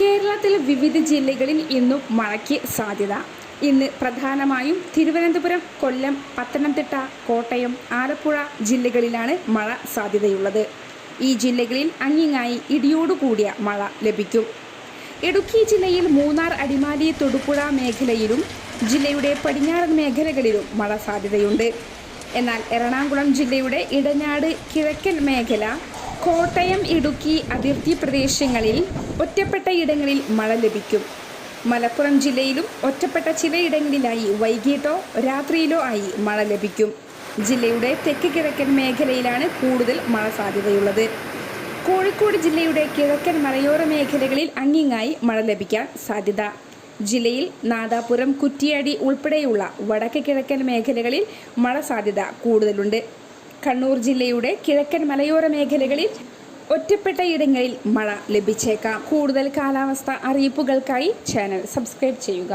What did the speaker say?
കേരളത്തിൽ വിവിധ ജില്ലകളിൽ ഇന്നും മഴയ്ക്ക് സാധ്യത. ഇന്ന് പ്രധാനമായും തിരുവനന്തപുരം കൊല്ലം പത്തനംതിട്ട കോട്ടയം ആലപ്പുഴ ജില്ലകളിലാണ് മഴ സാധ്യതയുള്ളത്. ഈ ജില്ലകളിൽ അങ്ങിങ്ങായി ഇടിയോടുകൂടിയ മഴ ലഭിക്കും. ഇടുക്കി ജില്ലയിൽ മൂന്നാർ അടിമാലി തൊടുപുഴ മേഖലയിലും ജില്ലയുടെ പടിഞ്ഞാറൻ മേഖലകളിലും മഴ സാധ്യതയുണ്ട്. എന്നാൽ എറണാകുളം ജില്ലയുടെ ഇടനാട് കിഴക്കൻ മേഖല കോട്ടയം ഇടുക്കി അതിർത്തി പ്രദേശങ്ങളിൽ ഒറ്റപ്പെട്ട ഇടങ്ങളിൽ മഴ ലഭിക്കും. മലപ്പുറം ജില്ലയിലും ഒറ്റപ്പെട്ട ചിലയിടങ്ങളിലായി വൈകിട്ടോ രാത്രിയിലോ ആയി മഴ ലഭിക്കും. ജില്ലയുടെ തെക്ക് കിഴക്കൻ മേഖലയിലാണ് കൂടുതൽ മഴ സാധ്യതയുള്ളത്. കോഴിക്കോട് ജില്ലയുടെ കിഴക്കൻ മലയോര മേഖലകളിൽ അങ്ങിങ്ങായി മഴ ലഭിക്കാൻ സാധ്യത. ജില്ലയിൽ നാദാപുരം കുറ്റിയാടി ഉൾപ്പെടെയുള്ള വടക്ക് കിഴക്കൻ മേഖലകളിൽ മഴ സാധ്യത കൂടുതലുണ്ട്. കണ്ണൂർ ജില്ലയുടെ കിഴക്കൻ മലയോര മേഖലകളിൽ ഒറ്റപ്പെട്ട ഇടങ്ങളിൽ മഴ ലഭിച്ചേക്കാം. കൂടുതൽ കാലാവസ്ഥ അറിയിപ്പുകൾക്കായി ചാനൽ സബ്സ്ക്രൈബ് ചെയ്യുക.